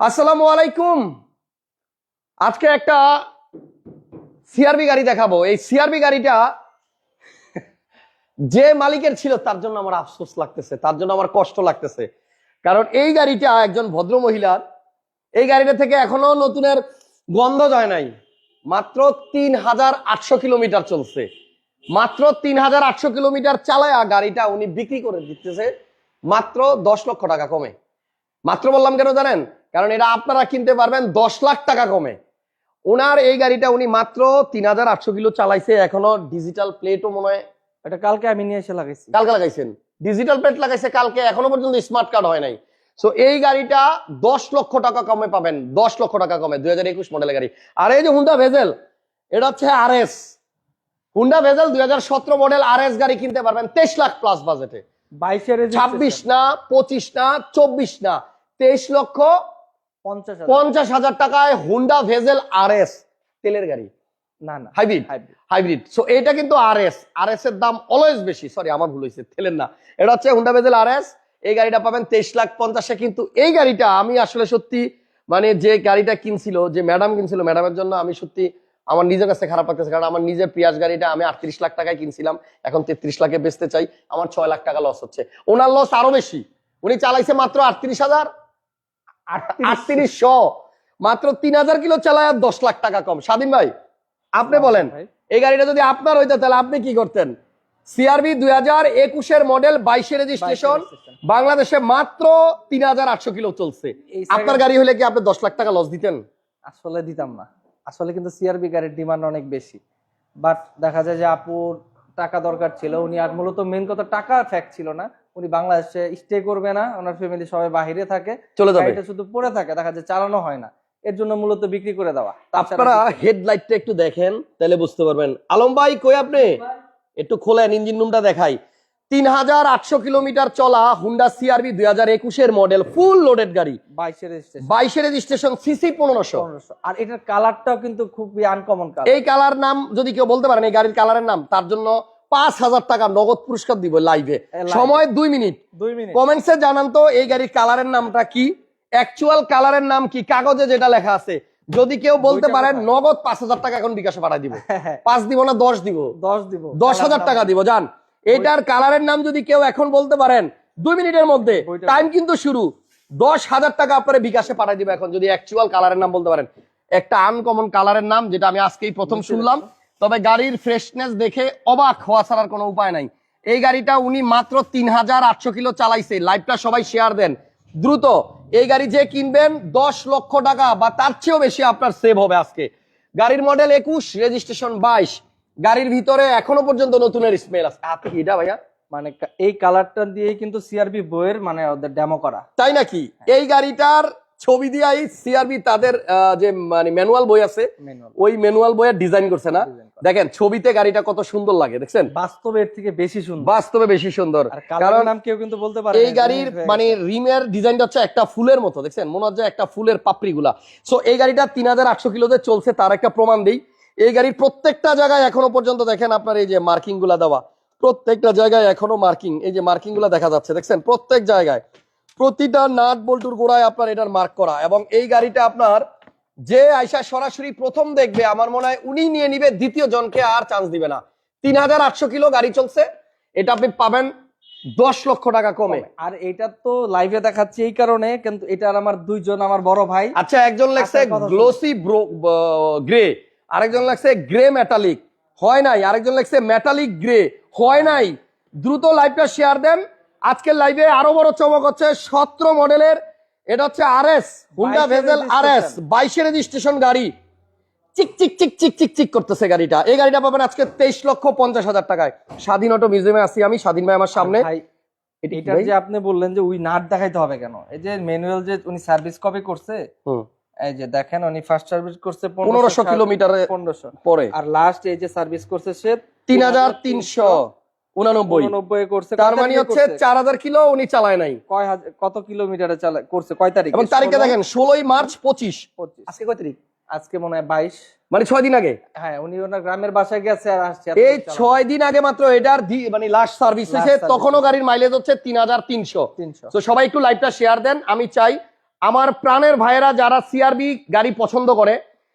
আসসালামু আলাইকুম। আজকে একটা সিআরবি গাড়ি দেখাবো। এই সিআরবি গাড়িটা যে মালিকের ছিল, তার জন্য আমার আফসোস লাগতেছে, তার জন্য আমার কষ্ট লাগতেছে। কারণ এই গাড়িটা একজন ভদ্র মহিলার, এই গাড়িটা থেকে এখনও নতুনের গন্ধ যায় নাই। মাত্র তিন হাজার আটশো কিলোমিটার চলছে। মাত্র তিন হাজার আটশো কিলোমিটার চালায়া গাড়িটা উনি বিক্রি করে দিতেছে মাত্র দশ লক্ষ টাকা কমে। মাত্র বললাম কেন জানেন? কারণ এটা আপনারা কিনতে পারবেন দশ লাখ টাকা কমে। ওনার এই গাড়িটা উনি মাত্র তিন হাজার আটশো কিলো চালাইছে এখনও ডিজিটাল প্লেটও মনে হয় এটা কালকে আমি নিয়ে এসে লাগাইছি। কালকে লাগাইছেন? ডিজিটাল প্লেট লাগাইছে কালকে এখনও পর্যন্ত স্মার্ট কার্ড হয় নাই। সো এই গাড়িটা দশ লক্ষ টাকা কমে পাবেন দশ লক্ষ টাকা কমে দুই হাজার একুশ মডেলের গাড়ি। আর এই যে হুন্ডা ভেজেল এটা হচ্ছে আর এস হুন্ডা ভেজেল দুই হাজার সতেরো মডেল আর এস গাড়ি কিনতে পারবেন তেইশ লাখ প্লাস বাজেটে ছাব্বিশ না পঁচিশ না চব্বিশ না তেইশ লক্ষ পঞ্চাশ হাজার। টাকায় হুন্ডা ভেজেল আর এস তেলের গাড়ি। না না। হাইব্রিড হাইব্রিড হাইব্রিড সো এটা কিন্তু আর এস আর এস এর দাম অলওয়েজ বেশি। সরি আমার ভুল হয়েছে তেলের না। এটা হচ্ছে হুন্ডা ভেজেল আর এস এই গাড়িটা পাবেন তেইশ লাখ পঞ্চাশে। কিন্তু এই গাড়িটা আমি আসলে সত্যি মানে যে গাড়িটা কিনছিল যে ম্যাডাম কিনছিল ম্যাডামের জন্য আমি সত্যি আমার নিজের কাছে খারাপ লাগতেছে কারণ আমার নিজের পিয়াজ গাড়িটা আমি আটত্রিশ লাখ টাকায় কিনছিলাম এখন তেত্রিশ লাখে বেচতে চাই আমার ছয় লাখ টাকা লস হচ্ছে। ওনার লস আরও বেশি। উনি চালাইছে মাত্র আটত্রিশ হাজার। আটত্রিশশো। মাত্র তিন হাজার কিলো চালায় আর দশ লাখ টাকা কম। স্বাধীন ভাই আপনি বলেন এই গাড়িটা যদি আপনার হইতো তাহলে আপনি কি করতেন? সিআরবি দুই হাজার একুশের মডেল বাইশে রেজিস্ট্রেশন। বাংলাদেশে মাত্র তিন হাজার আটশো কিলো চলছে। আপনার গাড়ি হলে কি আপনি দশ লাখ টাকা লস দিতেন? আসলে দিতাম না। আসলে কিন্তু সিআরবি গাড়ির ডিমান্ড অনেক বেশি। বাট দেখা যায় যে আপুর টাকা দরকার ছিল উনি আর মূলত মেন কথা টাকা ফ্যাক্ট ছিল না। উনি বাংলাদেশে স্টে করবে না ওনার ফ্যামিলি সবাই বাইরে থাকে। চলে যাবে। এটা শুধু পড়ে থাকে দেখা যায় চালানো হয় না। এর জন্য মূলত বিক্রি করে দেওয়া। তাছাড়া আপনারা হেডলাইটটা একটু দেখেন তাহলে বুঝতে পারবেন। আলম ভাই কই আপনি? একটু খোলেন ইঞ্জিন রুমটা দেখাই। তিন হাজার আটশো কিলোমিটার চলা হুন্ডা সিআরবি দুই হাজার একুশের মডেল ফুল লোডেড গাড়ি। বাইশের রেজিস্ট্রেশন সিসি পনেরোশো। আর এটার কালারটাও কিন্তু খুবই আনকমন কালার এই কালার নাম যদি কেউ বলতে পারেন এই গাড়ির কালারের নাম তার জন্য পাঁচ হাজার টাকা নগদ পুরস্কার দিব লাইভে সময় দুই মিনিট। দুই মিনিট। কমেন্টসে জানান তো এই গাড়ির কালারের নামটা কি? অ্যাকচুয়াল কালারের নাম কি? কাগজে যেটা লেখা আছে। যদি কেউ বলতে পারেন নগদ পাঁচ হাজার টাকা এখন বিকাশে পাঠাই দিব। হ্যাঁ, হ্যাঁ, পাঁচ দিব না দশ দিব। দশ দিব। দশ হাজার টাকা দিব জান এটার কালারের নাম যদি কেউ এখন বলতে পারেন দুই মিনিটের মধ্যে টাইম কিন্তু শুরু। দশ হাজার টাকা আপনার বিকাশে পাঠাই দিবে এখন যদি অ্যাকচুয়াল কালারের নাম বলতে পারেন। একটা আনকমন কালারের নাম যেটা আমি আজকেই প্রথম শুনলাম। তবে গাড়ির ফ্রেশনেস দেখে অবাক হওয়া ছাড়ার কোনো উপায় নাই। এই গাড়িটা উনি মাত্র তিন হাজার আটশো কিলো চালাইছে। লাইভটা সবাই শেয়ার দেন। দ্রুত এই গাড়ি যে কিনবেন দশ লক্ষ টাকা বা তার চেয়েও বেশি আপনার সেভ হবে আজকে। গাড়ির মডেল একুশ রেজিস্ট্রেশন বাইশ। গাড়ির ভিতরে এখনও পর্যন্ত নতুনের স্মেল আছে। কি এটা ভাইয়া মানে এই কালারটা দিয়ে কিন্তু সিআরবি বইয়ের মানে ওদের ডেমো করা। তাই নাকি? এই গাড়িটার ছবি দিয়ে সিআরবি তাদের যে মানে ম্যানুয়াল বই আছে ওই ম্যানুয়াল বইয়ের ডিজাইন করছে না? দেখেন ছবিতে গাড়িটা কত সুন্দর লাগে দেখছেন? বাস্তবে এর থেকে বেশি সুন্দর। বাস্তবে বেশি সুন্দর। কারণ নাম কেউ কিন্তু বলতে পারে এই গাড়ির মানে রিমের ডিজাইনটা হচ্ছে একটা ফুলের মতো দেখছেন? মনে হচ্ছে একটা ফুলের পাপড়ি গুলা সো এই গাড়িটা তিন হাজার আটশো কিলোতে চলছে তার একটা প্রমাণ দিই। এই গাড়ির প্রত্যেকটা জায়গায় এখনও পর্যন্ত দেখেন আপনার এই যে মার্কিংগুলা দেওয়া। প্রত্যেকটা জায়গায় এখনও মার্কিং। এই যে মার্কিংগুলা দেখা যাচ্ছে দেখছেন? প্রত্যেক জায়গায়। প্রতিটা নাট বল্টুর গোড়ায় আপনার এটার মার্ক করা। এবং এই গাড়িটা আপনার যে আইসা সরাসরি প্রথম দেখবে আমার মনে হয় উনি নিয়ে নিবে দ্বিতীয় জনকে আর চান্স দিবে না। তিন হাজার আটশো কিলো গাড়ি চলছে। এটা আপনি পাবেন দশ লক্ষ টাকা কমে। আর এটা তো লাইভে দেখাচ্ছি এই কারণে কিন্তু এটার আমার দুইজন আমার বড় ভাই। আচ্ছা একজন লেখছে গ্লোসি গ্রে আরেকজন লাগছে গ্রে মেটালিক হয় নাই। আরেকজন লাগছে মেটালিক গ্রে হয় নাই। দ্রুত লাইভটা শেয়ার দেন। আজকের লাইভে আরও বড় চমক হচ্ছে সতেরো মডেলের। এটা হচ্ছে R S Honda Vezel R S. বাইশে রেজিস্ট্রেশন গাড়ি। চিক চিক চিক চিক চিক চিক করতেছে গাড়িটা। এই গাড়িটা পাবেন আজকে তেইশ লক্ষ পঞ্চাশ হাজার টাকায়। স্বাধীন অটো মিউজিয়ামে আছি আমি স্বাধীন ভাই আমার সামনে। এটা যে আপনি বললেন যে উই নাট দেখাইতে হবে কেন? এই যে ম্যানুয়াল যে উনি সার্ভিস কবে করছে। এই যে দেখেন উনি ফার্স্ট সার্ভিস করছে পনেরোশো কিলোমিটারে পনেরোশো। পরে। আর লাস্ট এই যে সার্ভিস করছে সে তিন হাজার তিনশো উনানব্বই। উননব্বই করছে। তার মানে হচ্ছে করছে? চার হাজার কিলো উনি চালায় নাই। কয় কত কিলোমিটারে চালা করছে? কয় তারিখ? এবং তারিখটা দেখেন মার্চ পঁচিশ। পঁচিশ। আজকে কয় তারিখ? আজকে মনে হয় বাইশ। মানে ছয় দিন আগে? হ্যাঁ উনি ওনার গ্রামের বাসায় গেছে আর আসছে। এই ছয় দিন আগে মাত্র এটার মানে লাস্ট সার্ভিস হয়েছে তখনও গাড়ির মাইলেজ হচ্ছে তিন হাজার তিনশো। তিনশো। তো সবাই একটু লাইভটা শেয়ার দেন। আমি চাই আমার প্রাণের ভাইয়েরা যারা সিআরবি গাড়ি পছন্দ করে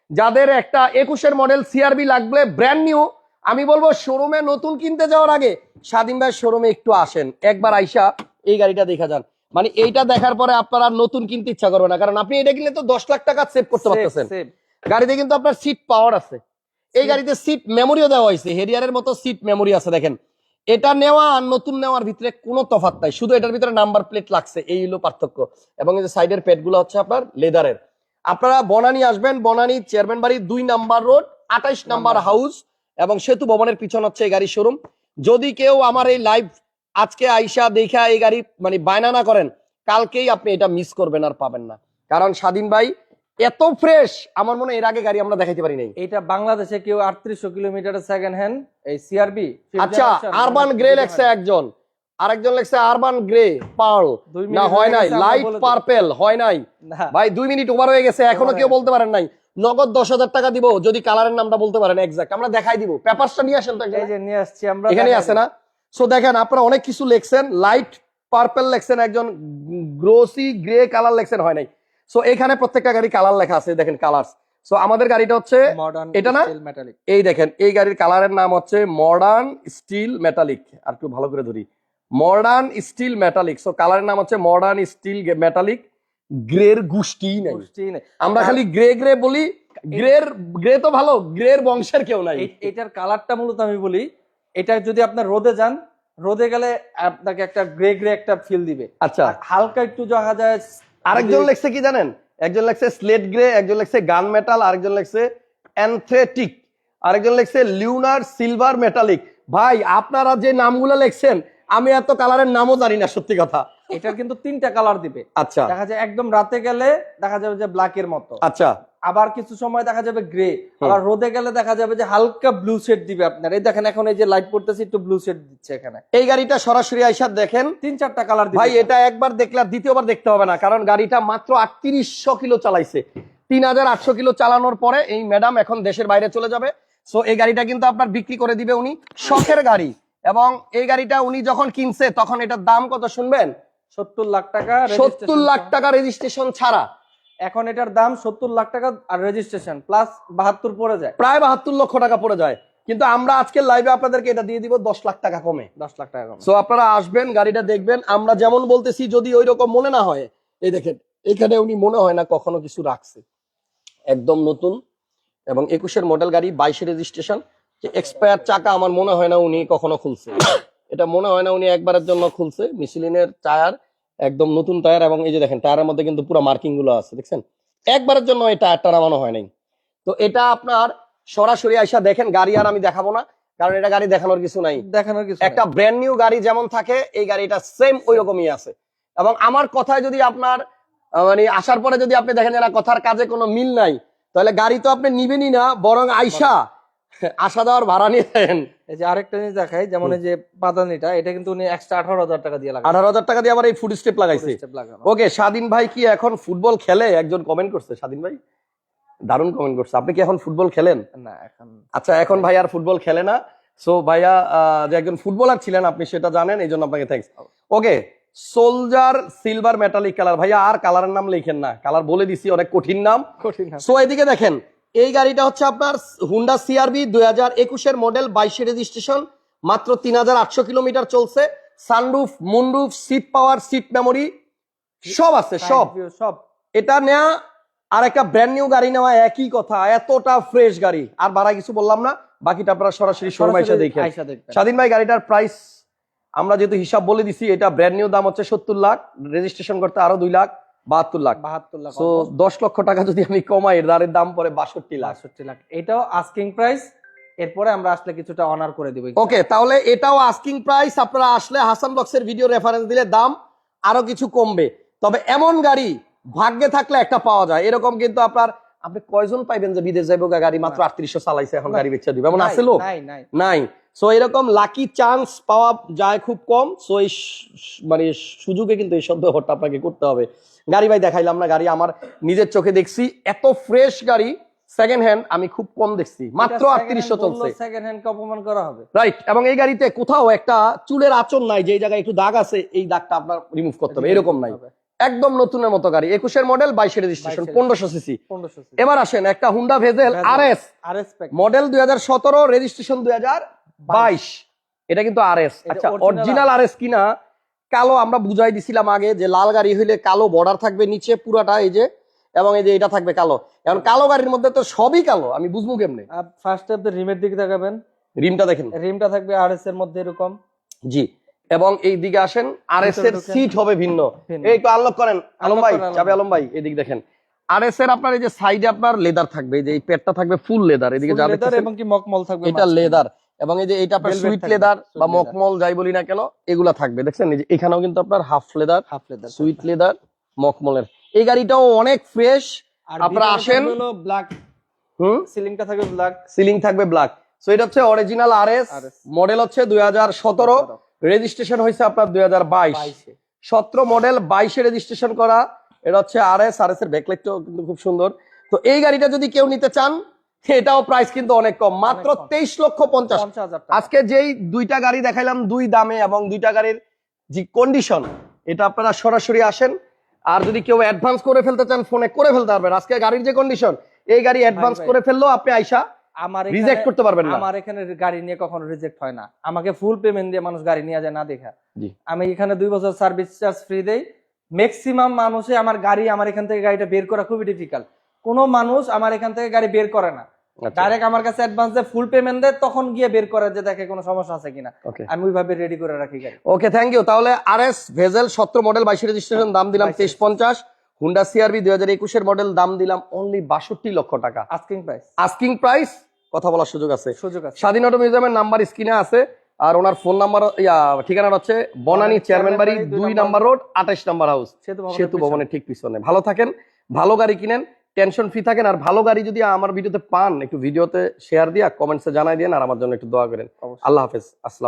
যাদের একটা একুশের মডেল সিআরবি লাগবে ব্র্যান্ড নিউ আমি বলব শোরুমে নতুন কিনতে যাওয়ার আগে স্বাধীন ভাই শোরুমে একটু আসেন। একবার আইসা এই গাড়িটা দেখা যান। মানে এইটা দেখার পরে আপনারা আর নতুন কিনতে ইচ্ছা করবে না কারণ আপনি এটা কিনলে তো দশ লাখ টাকা সেভ করতে পারতেছেন। গাড়িতে কিন্তু আপনার সিট পাওয়ার আছে। এই গাড়িতে সিট মেমোরিও দেওয়া হয়েছে হেরিয়ারের মতো সিট মেমোরি আছে দেখেন। এটা নেওয়া আর নতুন নেওয়ার ভিতরে কোনো তফাত নাই। শুধু এটার ভিতরে নাম্বার প্লেট লাগছে এই হলো পার্থক্য। এবং এই যে সাইডের প্যাডগুলো হচ্ছে আপনার লেদারের। আপনারা বনানি আসবেন বনানি চেয়ারম্যান বাড়ি দুই নাম্বার রোড আঠাইশ নাম্বার হাউস এবং সেতু ভবনের পিছন হচ্ছে এই গাড়ির শোরুম। যদি কেউ আমার এই লাইভ আজকে আইসা দেখা এই গাড়ি মানে বায়না না করেন কালকেই আপনি এটা মিস করবেন আর পাবেন না। কারণ স্বাধীন ভাই এত ফ্রেশ আমার মনে হয় এর আগে গাড়ি আমরা দেখাইতে পারি নাই। এটা বাংলাদেশে কেউ আটত্রিশশো কিলোমিটার সেকেন্ড হ্যান্ড এই সিআরবি আচ্ছা আরবান গ্রে লেখছে একজন। আরেকজন লেখছে আরবান গ্রে পার্ল না হয় নাই। লাইট পার্পেল হয় নাই। ভাই দুই মিনিট ওভার হয়ে গেছে এখনও কেউ বলতে পারেন নাই। নগদ দশ হাজার টাকা দিব যদি কালারের নামটা বলতে পারেন এক্সাক্ট আমরা দেখাই দিব। পেপারসটা নিয়ে আসেন তো এই যে নিয়ে আসছি আমরা এখানে আছে না? সো দেখেন আপনারা অনেক কিছু লেখছেন। লাইট পার্পেল লেখছেন একজন গ্রোসি গ্রে কালার লেখছেন হয় নাই। সো এখানে প্রত্যেকটা গাড়ি কালার লেখা আছে দেখেন কালার সো আমাদের গাড়িটা হচ্ছে এটা না? এই দেখেন এই গাড়ির কালারের নাম হচ্ছে মডার্ন স্টিল মেটালিক আর একটু ভালো করে ধরি। মডার্ন স্টিল মেটালিক সো কালারের নাম হচ্ছে মডার্ন স্টিল মেটালিক গ্রের গুষ্টি নাই। আমরা খালি গ্রে গ্রে বলি। গ্রের গ্রে তো ভালো গ্রের বংশের কেউ নাই। এটার কালারটা মূলত আমি বলি এটা যদি আপনার রোদে যান রোদে গেলে আপনাকে একটা গ্রে গ্রে একটা ফিল দিবে। আচ্ছা। হালকা একটু দেখা যায় আরেকজন লেখছে কি জানেন? একজন লেখছে স্লেট গ্রে একজন লেখছে গান মেটাল আরেকজন লেখছে অ্যানথ্রেটিক আরেকজন লেখছে লিউনার সিলভার মেটালিক ভাই আপনারা যে নামগুলো লেখছেন আমি এত কালারের নামও জানি না সত্যি কথা। এটার কিন্তু তিনটা কালার দিবে। আচ্ছা। দেখা যায় একদম রাতে গেলে দেখা যাবে যে ব্ল্যাক এর মতো। আচ্ছা। আবার কিছু সময় দেখা যাবে গ্রে আবার রোদে গেলে দেখা যাবে যে হালকা ব্লু শেড দিবে আপনার। এই দেখেন এখন এই যে লাইট পড়তেছে একটু ব্লু শেড দিচ্ছে এখানে। এই গাড়িটা সরাসরি আইসা দেখেন। তিন চারটা কালার ভাই এটা একবার দেখলে আর দ্বিতীয়বার দেখতে হবে না কারণ গাড়িটা মাত্র আটত্রিশশো কিলো চালাইছে। তিন হাজার আটশো কিলো চালানোর পরে এই ম্যাডাম এখন দেশের বাইরে চলে যাবে। সো এই গাড়িটা কিন্তু আপনার বিক্রি করে দিবে উনি। শখের গাড়ি। এবং এই গাড়িটা উনি যখন কিনছে তখন এটার দাম কত শুনবেন? সত্তর লাখ টাকা সত্তর লাখ টাকা রেজিস্ট্রেশন ছাড়া। এখন এটার দাম সত্তর লাখ টাকা আর রেজিস্ট্রেশন প্লাস বাহাত্তর পড়ে যায়। প্রায় বাহাত্তর লক্ষ টাকা পড়ে যায়। কিন্তু আমরা আজকে লাইভে আপনাদেরকে এটা দিয়ে দিব দশ লাখ টাকা কমে। দশ লাখ টাকা কম। সো আপনারা আসবেন গাড়িটা দেখবেন। আমরা যেমন বলতেছি যদি ওই রকম মনে না হয় এই দেখেন এখানে উনি মনে হয় না কখনো কিছু রাখছে। একদম নতুন এবং একুশের মডেল গাড়ি বাইশে রেজিস্ট্রেশন এক্সপায়ার চাকা আমার মনে হয় না উনি কখনো খুলছে। এটা মনে হয় না উনি একবারের জন্য খুলছে। মিশিলিনের টায়ার একদম নতুন টায়ার এবং এই যে দেখেন টায়ারের মধ্যে কিন্তু পুরো মার্কিংগুলো আছে দেখছেন? একবারের জন্য এই টায়ারটা নামানো হয় নাই। তো এটা আপনার সরাসরি আইসা দেখেন গাড়ি আর আমি দেখাবো না কারণ এটা গাড়ি দেখানোর কিছু নাই। দেখানোর কিছু একটা ব্র্যান্ড নিউ গাড়ি যেমন থাকে এই গাড়িটা সেম ওই রকমই আছে। এবং আমার কথায় যদি আপনার মানে আসার পরে যদি আপনি দেখেন যে না কথার কাজে কোনো মিল নাই তাহলে গাড়ি তো আপনি নিবেনই না বরং আইসা আসা দেওয়ার ভাড়া নিয়ে দেন এই যে আরেকটা জিনিস দেখাই যেমন এই যে পাদানিটা এটা কিন্তু উনি এক্সট্রা আঠারো হাজার টাকা দিয়ে লাগাই আঠারো হাজার টাকা দিয়ে আবার এই ফুড স্টেপ লাগাইছে। ওকে স্বাধীন ভাই কি এখন ফুটবল খেলে? একজন কমেন্ট করছে স্বাধীন ভাই? দারুণ কমেন্ট করছে। আপনি কি এখন ফুটবল খেলেন? না এখন আচ্ছা এখন ভাই আর ফুটবল খেলে না। সো ভাইয়া আহ, যে একজন ফুটবলার ছিলেন আপনি সেটা জানেন এই জন্য আপনাকে thanks okay soldier silver metallic colour ভাইয়া আর কালারের নাম লিখেন না। কালার বলে দিছি অনেক কঠিন নাম। কঠিন সো এদিকে দেখেন এই গাড়িটা হচ্ছে আপনার হুন্ডা সিআরবি দুই হাজার একুশের মডেল বাইশে রেজিস্ট্রেশন মাত্র তিন হাজার আটশো কিলোমিটার চলছে। Sunroof moonroof seat power seat memory সব আছে সব। সব। এটা নেওয়া আর একটা ব্র্যান্ড নিউ গাড়ি নেওয়া একই কথা এতটা ফ্রেশ গাড়ি। আর বাড়া কিছু বললাম না বাকিটা আপনারা সরাসরি শোরুম এসে দেখেন স্বাধীন ভাই গাড়িটার প্রাইস আমরা যেহেতু হিসাব বলে দিছি এটা ব্র্যান্ড নিউ দাম হচ্ছে সত্তর লাখ রেজিস্ট্রেশন করতে আরও দুই লাখ। বাহাত্তর লাখ। বাহাত্তর লাখ তো দশ লক্ষ টাকা যদি আমি কমাই দাম পরে বাষট্টি লাখ। বাষট্টি লাখ। এটাও আস্কিং প্রাইস এরপরে আমরা আসলে কিছুটা অনার করে দিব ওকে তাহলে এটাও আস্কিং প্রাইস আপনারা আসলে হাসান বক্সের ভিডিও রেফারেন্স দিলে দাম আরও কিছু কমবে। তবে এমন গাড়ি ভাগ্যে থাকলে একটা পাওয়া যায়। এরকম কিন্তু আপনার আপনি কয়জন পাইবেন যে বিদেশ যাইব গাড়ি? মাত্র আটত্রিশশো চালাইছে এখন গাড়ি বেচা দিবে। এমন আছে লোক? নাই। সো এরকম লাকি চান্স পাওয়া যায় খুব কম। সো এই মানে সুযোগে কিন্তু এই সব ব্যাপারটা আপনাকে করতে হবে। গাড়ি ভাই দেখাইলাম না গাড়ি আমার নিজের চোখে দেখছি। এত ফ্রেশ গাড়ি সেকেন্ড হ্যান্ড আমি খুব কম দেখছি। মাত্র আটত্রিশশো চলছে। সেকেন্ড হ্যান্ড অপমান করা হবে। রাইট এবং এই গাড়িতে কোথাও একটা চুলের আচর নাই যে জায়গায় একটু দাগ আছে এই দাগটা আপনার রিমুভ করতে হবে। এরকম নাই। একদম নতুনের মতো গাড়ি। একুশের মডেল বাইশের রেজিস্ট্রেশন পনেরোশো সিসি এবার আসেন একটা Honda Vezel Vezel. R S R S model দুই হাজার সতেরো রেজিস্ট্রেশন দুই হাজার বাইশ। এটা কিন্তু আর এস আচ্ছা অরিজিনাল আর এস কিনা কালো আমরা বুঝাই দিছিলাম আগে যে লাল গাড়ি হইলে কালো বর্ডার থাকবে নিচে পুরাটা এই যে এবং এই যে এটা থাকবে কালো। এখন কালো গাড়ির মধ্যে তো সবই কালো আমি বুঝব কেমনে? ফার্স্ট আপনি রিমের দিকে দেখাবেন রিমটা দেখেন। রিমটা থাকবে আর এস এর মধ্যে এরকম। জি এবং এই দিকে আসেন আর এস এর সিট হবে ভিন্ন। এই তো আনলক করেন আলম ভাই করেন, আলম। ভাই। এদিক দেখেন। আর এস এর আপনার এই যে সাইডে আপনার লেদার থাকবে এই যে এই পেটটা থাকবে ফুল লেদার এদিকে যা লেদার দেখতেছেন, এবং কি মকমল থাকবে এটা লেদার এবং এই যে এটা আপনার সুইট লেদার বা মকমল যাই বলি না কেন এগুলা থাকবে। দেখছেন এই যে এখানেও কিন্তু আপনার half leather half leather sweet leather মকমলের এই গাড়িটাও অনেক ফ্রেশ আপনারা আসেন। Black hmm? সিলিংটা থাকবে ব্ল্যাক সিলিং থাকবে ব্ল্যাক সো এটা হচ্ছে অরিজিনাল আরএস মডেল হচ্ছে দুই হাজার সতেরো। রেজিস্ট্রেশন হয়েছে আপনার দুই হাজার বাইশ। বাইশে। সতেরো মডেল বাইশে রেজিস্ট্রেশন করা। এটা হচ্ছে আর এস আর এস এর ব্যাকলাইটটাও কিন্তু খুব সুন্দর। তো এই গাড়িটা যদি কেউ নিতে চান এটাও প্রাইস কিন্তু অনেক কম। মাত্র তেইশ লক্ষ পঞ্চাশ। আজকে যেই দুইটা গাড়ি দেখাইলাম দুই দামে এবং দুইটা গাড়ির যে কন্ডিশন এটা আপনারা সরাসরি আসেন। আর যদি কেউ অ্যাডভান্স করে ফেলতে চান ফোনে করে ফেলতে পারবেন। আজকে গাড়ির যে কন্ডিশন এই গাড়ি অ্যাডভান্স করে ফেললেও আপনি আইসা আমার রিজেক্ট এখানে করতে পারবেন না। আমার এখানে গাড়ি নিয়ে কখনো রিজেক্ট হয় না। আমাকে ফুল পেমেন্ট দিয়ে মানুষ গাড়ি নিয়ে যায় না দেখা। আমি এখানে দুই বছর সার্ভিস চার্জ ফ্রি দেই। ম্যাক্সিমাম মানুষে আমার গাড়ি আমার এখান থেকে গাড়িটা বের করা খুবই ডিফিকাল্ট কোনো মানুষ আমার এখান থেকে গাড়ি বের করে না। ডাইরেক্ট আমার কাছে অ্যাডভান্স দেয় ফুল পেমেন্ট দেয় তখন গিয়ে বের করে যে দেখে কোনো সমস্যা আছে কিনা। আমি ওইভাবে রেডি করে রাখি গাড়ি। ওকে থ্যাংক ইউ তাহলে আর এস ভেজেল সতেরো মডেল বাইশ রেজিস্ট্রেশন দাম দিলাম 22 তেইশ পঞ্চাশ। হুন্ডা সিআরবি দুই হাজার একুশের মডেল দাম দিলাম অনলি বাষট্টি লক্ষ টাকা। আস্কিং প্রাইস আস্কিং প্রাইস কথা বলার সুযোগ আছে। সুযোগ আছে। স্বাধীন অটো মিউজিয়ামের নাম্বার স্ক্রিনে আছে। আর ওনার ফোন নাম্বার ইয়া ঠিকানা হচ্ছে বনানী চেয়ারম্যান বাড়ি দুই নাম্বার রোড আঠাশ নাম্বার হাউস সেতু। ভবনের ঠিক পিছনে। ভালো থাকেন ভালো গাড়ি কিনেন। টেনশন ফ্রি থাকেন আর ভালো গাড়ি যদি আমার ভিডিওতে পান একটু ভিডিওতে শেয়ার দিয়া কমেন্টসে জানাই দিন আর আমার জন্য একটু দোয়া করেন। আল্লাহ হাফেজ আসসালাম